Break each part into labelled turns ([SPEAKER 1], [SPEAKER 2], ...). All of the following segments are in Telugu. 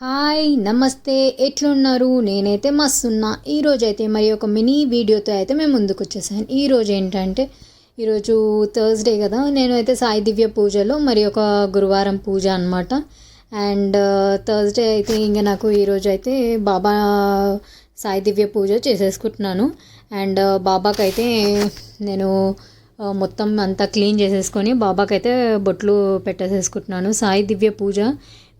[SPEAKER 1] హాయ్ నమస్తే ఎట్లున్నారు? నేనైతే మస్తున్నా. ఈరోజు అయితే మరి ఒక మినీ వీడియోతో అయితే మేము ముందుకు వచ్చేసాను ఈరోజు ఏంటంటే ఈరోజు థర్స్డే కదా నేను అయితే సాయి దివ్య పూజలో మరి ఒక గురువారం పూజ అనమాట అండ్ uh, థర్స్డే అయితే ఇంకా నాకు ఈరోజు అయితే బాబా సాయి దివ్య పూజ చేసేసుకుంటున్నాను. అండ్ uh, బాబాకైతే నేను uh, మొత్తం అంతా క్లీన్ చేసేసుకొని బాబాకైతే బొట్లు పెట్టేసేసుకుంటున్నాను. సాయి దివ్య పూజ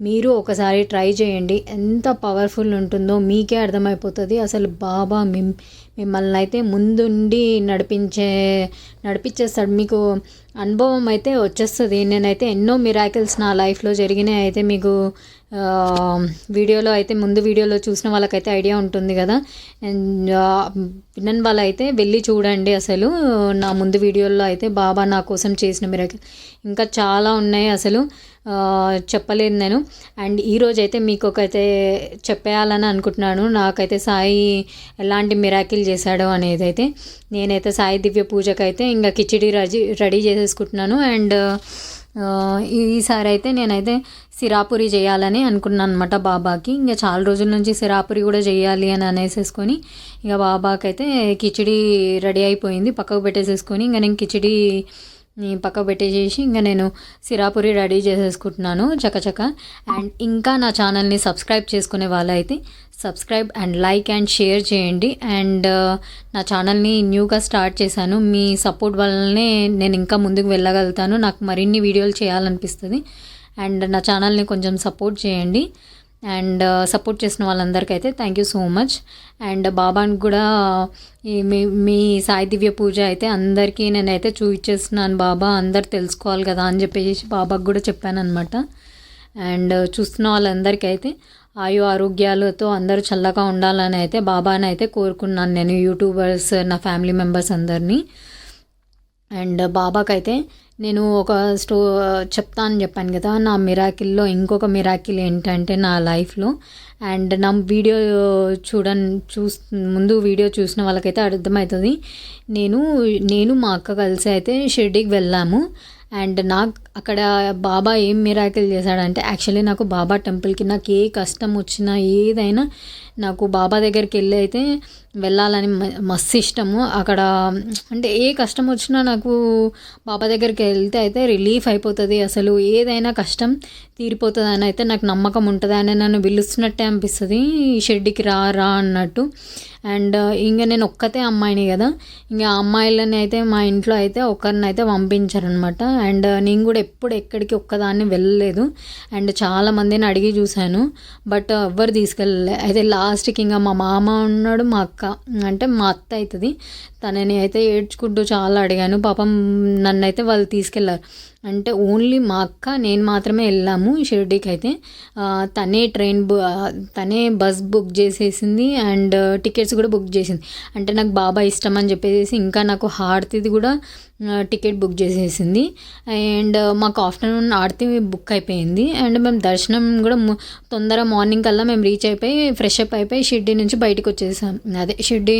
[SPEAKER 1] మీరు ఒకసారి ట్రై చేయండి. ఎంత పవర్ఫుల్ ఉంటుందో మీకే అర్థమైపోతుంది. అసలు బాబా మిమ్ మిమ్మల్ని అయితే ముందుండి నడిపించే నడిపించేస్తాడు మీకు అనుభవం అయితే వచ్చేస్తుంది. నేనైతే ఎన్నో మిరాకిల్స్ నా లైఫ్లో జరిగినాయి. అయితే మీకు వీడియోలో అయితే ముందు వీడియోలో చూసిన వాళ్ళకైతే ఐడియా ఉంటుంది కదా. అండ్ వినని వాళ్ళైతే వెళ్ళి చూడండి అసలు. నా ముందు వీడియోలో అయితే బాబా నా కోసం చేసిన మిరాకిల్ ఇంకా చాలా ఉన్నాయి అసలు. చెప్పలేదు చెప్పలేను నేను. అండ్ ఈరోజు అయితే మీకు ఒకైతే చెప్పేయాలని అనుకుంటున్నాను. నాకైతే సాయి ఎలాంటి మిరాకిల్ చేశాడో అనేది అయితే నేనైతే సాయి దివ్య పూజకైతే ఇంకా కిచిడి రెడీ రెడీ చేసేసుకుంటున్నాను. అండ్ ఈసారి అయితే నేనైతే సిరాపురి చేయాలని అనుకున్నాను అనమాట బాబాకి. ఇంకా చాలా రోజుల నుంచి సిరాపురి కూడా చేయాలి అని అనేసేసుకొని ఇక బాబాకి అయితే కిచిడి రెడీ అయిపోయింది. పక్కకు పెట్టేసేసుకొని ఇంకా నేను కిచిడి పక్క పక్కకు పెట్టేసేసి ఇంకా నేను సిరాపురి రెడీ చేసేసుకుంటున్నాను చకచక. అండ్ ఇంకా నా ఛానల్ని సబ్స్క్రైబ్ చేసుకునే వాళ్ళైతే subscribe and like and share చేయండి. అండ్ నా ఛానల్ని న్యూగా స్టార్ట్ చేశాను. మీ సపోర్ట్ వల్లనే నేను ఇంకా ముందుకు వెళ్ళగలుగుతాను. నాకు మరిన్ని వీడియోలు చేయాలనిపిస్తుంది. అండ్ నా ఛానల్ని కొంచెం సపోర్ట్ చేయండి. అండ్ uh, సపోర్ట్ చేసిన వాళ్ళందరికీ అయితే thank you so much and బాబాని కూడా ఈ మీ మీ సాయి దివ్య పూజ అయితే అందరికీ నేనైతే చూపించేస్తున్నాను బాబా అందరు తెలుసుకోవాలి కదా అని చెప్పేసి బాబాకి కూడా చెప్పాను అనమాట అండ్ చూస్తున్న వాళ్ళందరికీ అయితే ఆయు ఆరోగ్యాలతో అందరూ చల్లగా ఉండాలని అయితే బాబాని అయితే కోరుకున్నాను నేను యూట్యూబర్స్ నా ఫ్యామిలీ మెంబర్స్ అందరినీ. అండ్ బాబాకైతే నేను ఒక స్టో చెప్తా అని చెప్పాను కదా నా మిరాకిల్లో ఇంకొక మిరాకిల్ ఏంటంటే నా లైఫ్లో. అండ్ నా వీడియో చూడన్ చూస్ ముందు వీడియో చూసిన వాళ్ళకైతే అర్థమవుతుంది నేను నేను మా అక్క కలిసి అయితే షిర్డీకి వెళ్ళాము. అండ్ నాకు అక్కడ బాబా ఏం మిరాకిల్ చేశాడంటే యాక్చువల్లీ నాకు బాబా టెంపుల్కి నాకు ఏ కష్టం వచ్చినా ఏదైనా నాకు బాబా దగ్గరికి వెళ్ళి అయితే వెళ్ళాలని మస్తు ఇష్టము. అక్కడ అంటే ఏ కష్టం వచ్చినా నాకు బాబా దగ్గరికి వెళ్తే అయితే రిలీఫ్ అయిపోతుంది. అసలు ఏదైనా కష్టం తీరిపోతుంది అని అయితే నాకు నమ్మకం ఉంటుంది. అని నన్ను పిలుస్తున్నట్టే అనిపిస్తుంది. ఈ షెడ్డికి రా రా అన్నట్టు. అండ్ ఇంకా నేను ఒక్కతే అమ్మాయిని కదా. ఇంకా అమ్మాయిలని అయితే మా ఇంట్లో అయితే ఒకరిని అయితే పంపించారనమాట అండ్ నేను కూడా ఎప్పుడు ఎక్కడికి ఒక్కదాన్ని వెళ్ళలేదు. అండ్ చాలా మందిని అడిగి చూశాను. బట్ ఎవ్వరు తీసుకెళ్ళలే. అయితే లాస్ట్కి ఇంకా మా మామ ఉన్నాడు మా అక్క అంటే మా అత్త అవుతుంది తనని అయితే ఏడ్చుకుంటూ చాలా అడిగాను. పాపం నన్ను అయితే వాళ్ళు తీసుకెళ్ళారు. అంటే ఓన్లీ మా అక్క నేను మాత్రమే వెళ్ళాము షిర్డీకి అయితే తనే ట్రైన్ బు తనే బస్ బుక్ చేసేసింది అండ్ టికెట్స్ కూడా బుక్ చేసింది. అంటే నాకు బాబా ఇష్టం అని చెప్పేసి ఇంకా నాకు హారతిది కూడా టికెట్ బుక్ చేసేసింది. అండ్ మాకు ఆఫ్టర్నూన్ ఆరతి బుక్ అయిపోయింది. అండ్ మేము దర్శనం కూడా తొందర మార్నింగ్ కల్లా మేము రీచ్ అయిపోయి ఫ్రెష్ అప్ అయిపోయి షిర్డీ నుంచి బయటకు వచ్చేసాం. అదే షిర్డీ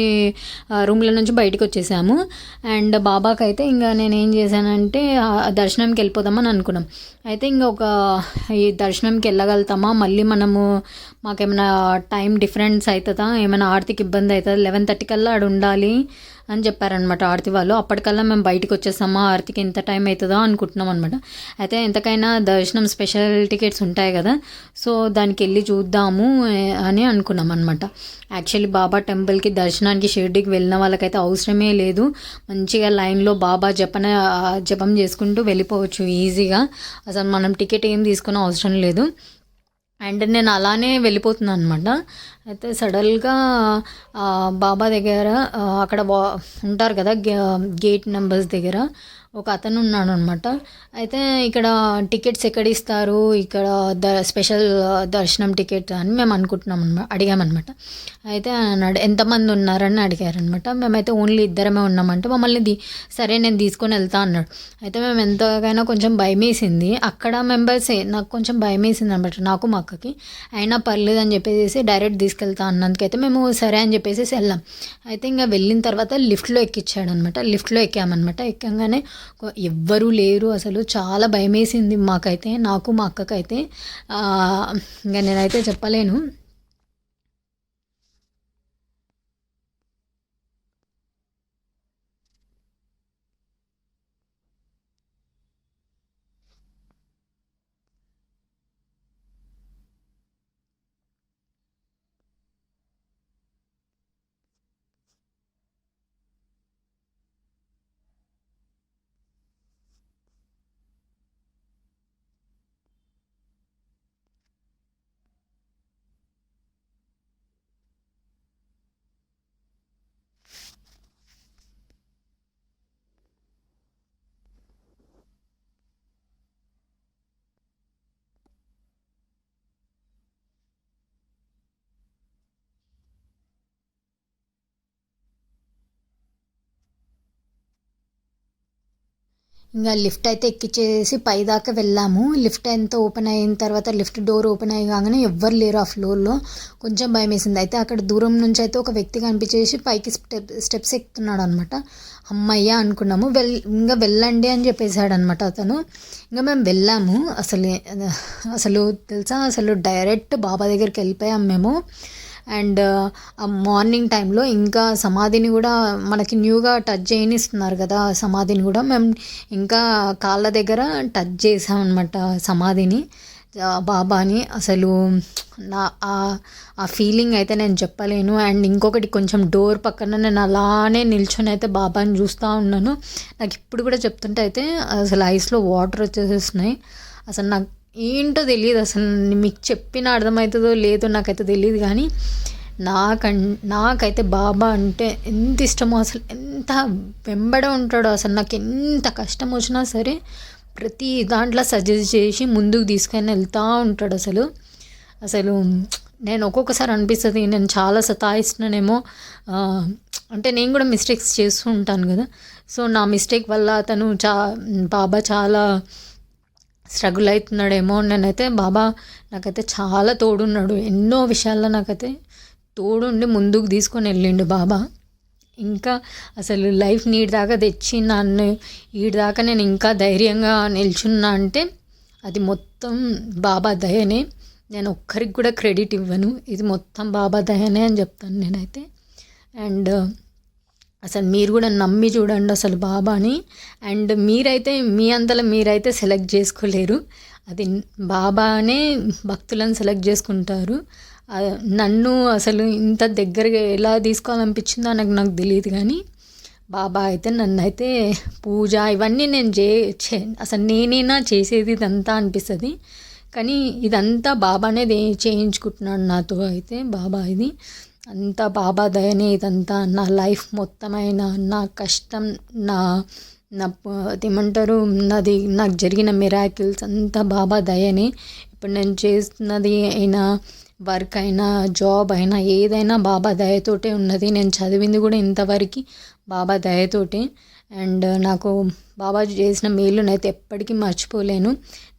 [SPEAKER 1] రూమ్ల నుంచి బయటకు వచ్చేసాము. అండ్ బాబాకైతే ఇంకా నేను ఏం చేశానంటే దర్శనం దర్శనంకి వెళ్ళిపోదామని అనుకున్నాం. అయితే ఇంకా ఒక ఈ దర్శనంకి వెళ్ళగలుగుతామా? మళ్ళీ మనము మాకేమైనా టైం డిఫరెన్స్ అవుతుందా ఏమైనా ఆర్థిక ఇబ్బంది అవుతుందా లెవెన్ థర్టీ కల్లా ఆడ ఉండాలి అని చెప్పారనమాట ఆరతి వాళ్ళు. అప్పటికల్లా మేము బయటకు వచ్చేసామా ఆరతికి ఎంత టైం అవుతుందో అనుకుంటున్నాం అనమాట అయితే ఎంతకైనా దర్శనం స్పెషల్ టికెట్స్ ఉంటాయి కదా సో దానికి వెళ్ళి చూద్దాము అని అనుకున్నాం అనమాట యాక్చువల్లీ బాబా టెంపుల్కి దర్శనానికి షిర్డీకి వెళ్ళిన వాళ్ళకైతే అవసరమే లేదు. మంచిగా లైన్లో బాబా జపన జపం చేసుకుంటూ వెళ్ళిపోవచ్చు ఈజీగా. అసలు మనం టికెట్ ఏం తీసుకునే అవసరం లేదు. అండ్ నేను అలానే వెళ్ళిపోతున్నాను అనమాట అయితే సడన్గా బాబా దగ్గర అక్కడ వా ఉంటారు కదా గే- గేట్ నెంబర్స్ దగ్గర ఒక అతను ఉన్నాడు అనమాట అయితే ఇక్కడ టికెట్స్ ఎక్కడ ఇస్తారు ఇక్కడ ద స్పెషల్ దర్శనం టికెట్ అని మేము అనుకుంటున్నాం అనమాట అడిగామన్నమాట అయితే అన్నాడు ఎంతమంది ఉన్నారని అడిగారనమాట. మేమైతే ఓన్లీ ఇద్దరమే ఉన్నామంటే మమ్మల్ని ది సరే నేను తీసుకొని వెళ్తా అన్నాడు. అయితే మేము ఎంతకైనా కొంచెం భయం వేసింది అక్కడ మెంబర్స్ నాకు కొంచెం భయం వేసింది అనమాట నాకు మా అక్కకి. అయినా పర్లేదు అని చెప్పేసి డైరెక్ట్ తీసుకెళ్తా అన్నందుకైతే మేము సరే అని చెప్పేసి వెళ్ళాం. అయితే ఇంకా వెళ్ళిన తర్వాత లిఫ్ట్లో ఎక్కించాడు అనమాట లిఫ్ట్లో ఎక్కామన్నమాట ఎక్కగానే ఎవ్వరూ లేరు అసలు. చాలా భయమేసింది మాకైతే నాకు మా అక్కకైతే. ఇంకా నేనైతే చెప్పలేను. ఇంకా లిఫ్ట్ అయితే ఎక్కిచ్చేసి పైదాకా వెళ్ళాము. లిఫ్ట్ ఎంత ఓపెన్ అయిన తర్వాత లిఫ్ట్ డోర్ ఓపెన్ అయ్యి కాగానే ఎవ్వరు లేరు ఆ ఫ్లోర్లో. కొంచెం భయం వేసింది. అయితే అక్కడ దూరం నుంచి అయితే ఒక వ్యక్తి కనిపించేసి పైకి స్టెప్ స్టెప్స్ ఎక్కుతున్నాడు అనమాట అమ్మయ్య అనుకున్నాము. వెల్ ఇంకా వెళ్ళండి అని చెప్పేశాడు అనమాట అతను. ఇంకా మేము వెళ్ళాము. అసలు అసలు తెలుసా? అసలు డైరెక్ట్ బాబా దగ్గరికి వెళ్ళిపోయాము మేము. అండ్ మార్నింగ్ టైంలో ఇంకా సమాధిని కూడా మనకి న్యూగా టచ్ చేయనిస్తున్నారు కదా సమాధిని కూడా మేము ఇంకా కాళ్ళ దగ్గర టచ్ చేసామన్నమాట సమాధిని. బాబాని అసలు నా ఆ- ఆ ఫీలింగ్ అయితే నేను చెప్పలేను. అండ్ ఇంకొకటి కొంచెం డోర్ పక్కన నేను అలానే నిల్చొని అయితే బాబాని చూస్తూ ఉన్నాను. నాకు ఇప్పుడు కూడా చెప్తుంటే అయితే అసలు ఐస్లో వాటర్ వచ్చేసేస్తున్నాయి. అసలు నాకు ఏంటో తెలియదు అసలు. మీకు చెప్పిన అర్థమవుతుందో లేదో నాకైతే తెలియదు కానీ నాకన్ నాకైతే బాబా అంటే ఎంత ఇష్టమో అసలు ఎంత వెంబడ ఉంటాడో అసలు. నాకు ఎంత కష్టం వచ్చినా సరే ప్రతి దాంట్లో సజెస్ట్ చేసి ముందుకు తీసుకొని వెళ్తూ ఉంటాడు అసలు. అసలు నేను ఒక్కొక్కసారి అనిపిస్తుంది నేను చాలా సతాయిస్తున్నానేమో అంటే నేను కూడా మిస్టేక్స్ చేస్తూ ఉంటాను కదా. సో నా మిస్టేక్ వల్ల అతను చా బాబా చాలా స్ట్రగుల్ అవుతున్నాడేమో నేనైతే బాబా నాకైతే చాలా తోడున్నాడు. ఎన్నో విషయాల్లో నాకైతే తోడుండి ముందుకు తీసుకొని వెళ్ళిండు బాబా. ఇంకా అసలు లైఫ్ నీటి దాకా తెచ్చి నన్ను ఈడి దాకా నేను ఇంకా ధైర్యంగా నిల్చున్నా అంటే అది మొత్తం బాబా దయనే. నేను ఒక్కరికి కూడా క్రెడిట్ ఇవ్వను. ఇది మొత్తం బాబా దయనే అని చెప్తాను నేనైతే. అండ్ అసలు మీరు కూడా నమ్మి చూడండి అసలు బాబాని. అండ్ మీరైతే మీ అంతలో మీరైతే సెలెక్ట్ చేసుకోలేరు. అది బాబానే భక్తులను సెలెక్ట్ చేసుకుంటారు. నన్ను అసలు ఇంత దగ్గరగా ఎలా తీసుకోవాలనిపించిందో నాకు నాకు తెలియదు కానీ బాబా అయితే నన్ను అయితే పూజ ఇవన్నీ నేను చే అసలు నేనేనా చేసేది ఇదంతా అనిపిస్తుంది. కానీ ఇదంతా బాబానే చేయించుకుంటున్నాడు నాతో అయితే బాబా ఇది. అంతా బాబా దయనే ఇదంతా. నా లైఫ్ మొత్తమైన నా కష్టం నా నా ఏమంటారు నాది నాకు జరిగిన మిరాకిల్స్ అంతా బాబా దయనే. ఇప్పుడు నేను చేస్తున్నది అయినా వర్క్ అయినా జాబ్ అయినా ఏదైనా బాబా దయతోటే ఉన్నది. నేను చదివింది కూడా ఇంతవరకు బాబా దయతోటే. అండ్ నాకు బాబా చేసిన మేలునైతే ఎప్పటికీ మర్చిపోలేను.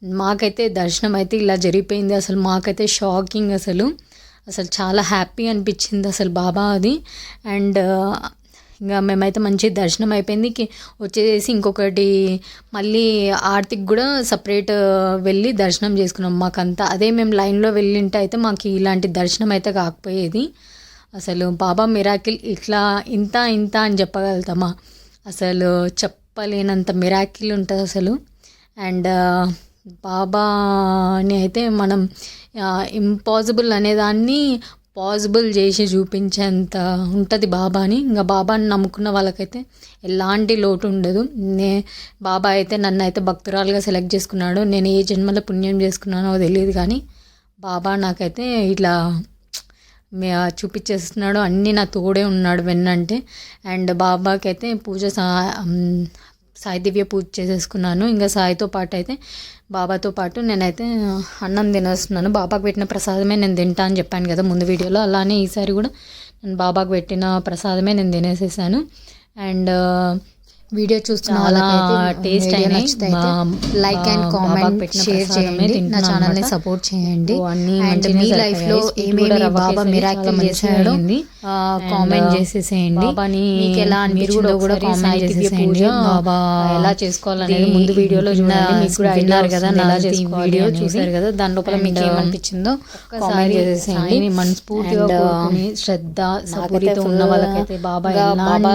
[SPEAKER 1] మాకైతే దర్శనం అయితే ఇలా జరిగిపోయింది. అసలు మాకైతే షాకింగ్ అసలు. అసలు చాలా హ్యాపీ అనిపించింది అసలు బాబా అది. అండ్ ఇంకా మేమైతే మంచి దర్శనం అయిపోయింది. వచ్చేసి ఇంకొకటి మళ్ళీ ఆర్తికి కూడా సపరేట్ వెళ్ళి దర్శనం చేసుకున్నాం మాకంతా. అదే మేము లైన్లో వెళ్ళింటే అయితే మాకు ఇలాంటి దర్శనం అయితే కాకపోయేది. అసలు బాబా మిరాకిల్ ఇట్లా ఇంత ఇంత అని చెప్పగలుగుతామా? అసలు చెప్పలేనంత మిరాకిల్ ఉంటుంది అసలు. అండ్ బాబాని అయితే మనం ఇంపాసిబుల్ అనేదాన్ని పాసిబుల్ చేసి చూపించేంత ఉంటుంది బాబాని. ఇంకా బాబాని నమ్ముకున్న వాళ్ళకైతే ఎలాంటి లోటు ఉండదు. నే బాబా అయితే నన్ను అయితే భక్తురాలుగా సెలెక్ట్ చేసుకున్నాడు. నేను ఏ జన్మలో పుణ్యం చేసుకున్నానో తెలియదు కానీ బాబా నాకైతే ఇట్లా చూపించేస్తున్నాడు. అన్నీ నా తోడే ఉన్నాడు వెన్నంటే. అండ్ బాబాకి అయితే పూజ సా సాయి దివ్య పూజ చేసేసుకున్నాను. ఇంకా సాయితో పాటు అయితే బాబాతో పాటు నేనైతే అన్నం తినేస్తున్నాను. బాబాకు పెట్టిన ప్రసాదమే నేను తింటా అని చెప్పాను కదా ముందు వీడియోలో. అలానే ఈసారి కూడా నేను బాబాకు పెట్టిన ప్రసాదమే నేను తినేసేసాను. అండ్ వీడియో చూస్తున్న వాళ్ళకైతే
[SPEAKER 2] అయినాయి.
[SPEAKER 1] నచ్చితే లైక్ అండ్ కామెంట్ షేర్ చేయండి నా
[SPEAKER 2] ఛానల్ని.
[SPEAKER 1] సపోర్ట్ చేయండి అండ్ మీ.
[SPEAKER 2] లైఫ్లో
[SPEAKER 1] ఏమేమి బాబా మిరాకిల్ చేశాడో. కామెంట్ చేసేసేయండి మీకు ఎలా
[SPEAKER 2] మీరు
[SPEAKER 1] అనిపించిందో కూడా కామెంట్ చేసేసేయండి బాబా
[SPEAKER 2] ఎలా చేసుకోవాలనేది
[SPEAKER 1] ది-
[SPEAKER 2] ముందు వీడియోలో చూడండి మీకు కూడా
[SPEAKER 1] విన్నారు కదా నా వీడియో. చూసారు కదా దాని లోపల మీకు ఏమనిపించిందో కామెంట్ చేసేసేయండి
[SPEAKER 2] మనస్ఫూర్తిగా శ్రద్ధ సపూరితో ఉన్న వాళ్ళకైతే బాబా ఎలాంటి
[SPEAKER 1] బాబా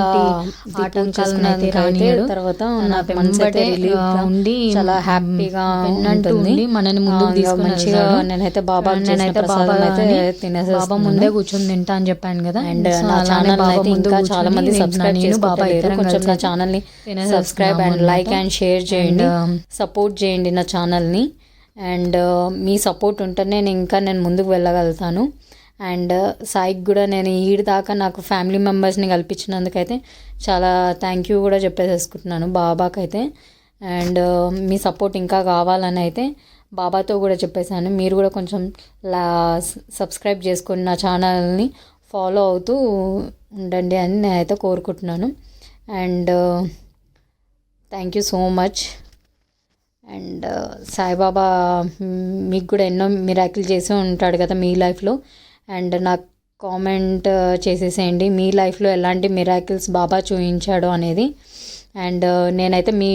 [SPEAKER 2] ఆటంకాలను అయితే
[SPEAKER 1] తర్వాత
[SPEAKER 2] నా
[SPEAKER 1] నాకు
[SPEAKER 2] మనసు అయితే
[SPEAKER 1] వెంబడే,
[SPEAKER 2] relief గా
[SPEAKER 1] ఆ,
[SPEAKER 2] ఉండి
[SPEAKER 1] చాలా హ్యాపీగా ఉంటుంది.
[SPEAKER 2] మనని తీసుకుని
[SPEAKER 1] మంచిగా. నేనైతే బాబా
[SPEAKER 2] నేనైతే బాబా అయితే బాబా ముందే కూర్చొని తింటా అని చెప్పాను కదా.
[SPEAKER 1] అండ్ నా ఛానల్ అయితే
[SPEAKER 2] ముందు
[SPEAKER 1] ఇంకా చాలా మంది సబ్స్క్రైబ్
[SPEAKER 2] నేను బాబా
[SPEAKER 1] కొంచెం నా
[SPEAKER 2] ఛానల్ని
[SPEAKER 1] subscribe and. Like and share చేయండి సపోర్ట్ చేయండి నా ఛానల్ని అండ్ మీ సపోర్ట్ ఉంటే నేను ఇంకా నేను ముందుకు వెళ్ళగలుగుతాను. అండ్ సాయికి కూడా నేను ఈడి దాకా నాకు ఫ్యామిలీ మెంబర్స్ని కల్పించినందుకైతే చాలా థ్యాంక్ యూ కూడా చెప్పేసేసుకుంటున్నాను బాబాకైతే. అండ్ మీ సపోర్ట్ ఇంకా కావాలని అయితే బాబాతో కూడా చెప్పేశాను. మీరు కూడా కొంచెం లా సబ్స్క్రైబ్ చేసుకొని నా ఛానల్ని ఫాలో అవుతూ ఉండండి అని నేనైతే కోరుకుంటున్నాను. And thank you so much. And Saibaba మీకు కూడా ఎన్నో మిరాకిల్ చేసి ఉంటాడు కదా మీ లైఫ్లో. అండ్ నాకు కామెంట్ uh, చేసేసేయండి. మీ లైఫ్లో ఎలాంటి మిరాకిల్స్ బాబా చూపించాడో అనేది. అండ్ uh, నేనైతే మీ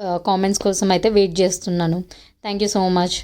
[SPEAKER 1] uh, కామెంట్స్ కోసం అయితే వెయిట్ చేస్తున్నాను. Thank you so much